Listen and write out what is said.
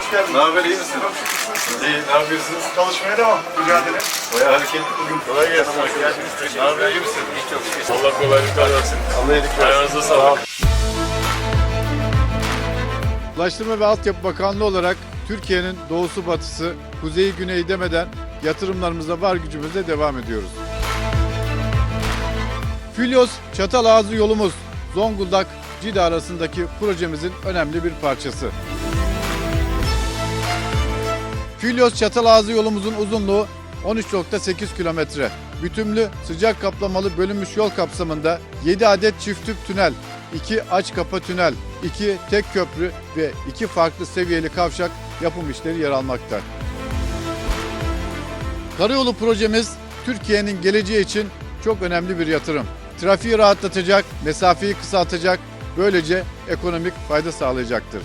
hoş geldiniz. Ne haber, iyi misin? İyi, ne yapıyorsunuz? Çalışmaya devam. Mücadele. Bayağı hareketli bugün. Kolay gelsin arkadaşlar. Ne haber, iyi misin? İyi, çok şükür. Allah kolaylıklar versin. Allah iyilik versin. Ayağınıza sağlık. Ulaştırma ve Altyapı Bakanlığı olarak Türkiye'nin doğusu batısı, kuzeyi güneyi demeden yatırımlarımıza var gücümüzle devam ediyoruz. Filyos Çatalağızı yolumuz Zonguldak Cide arasındaki projemizin önemli bir parçası. Filyos Çatalağızı yolumuzun uzunluğu 13.8 kilometre. Bütümlü sıcak kaplamalı bölünmüş yol kapsamında 7 adet çift tüp tünel, 2 aç kapa tünel, 2 tek köprü ve 2 farklı seviyeli kavşak yapım işleri yer almakta. Karayolu projemiz Türkiye'nin geleceği için çok önemli bir yatırım. Trafiği rahatlatacak, mesafeyi kısaltacak, böylece ekonomik fayda sağlayacaktır.